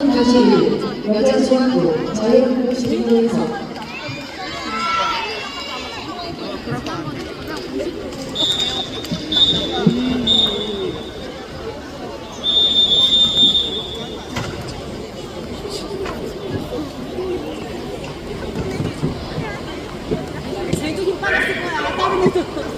교실 여자중학교 자유학교 시민회에서 제주 힘 빠졌을 거야. 다른 애도.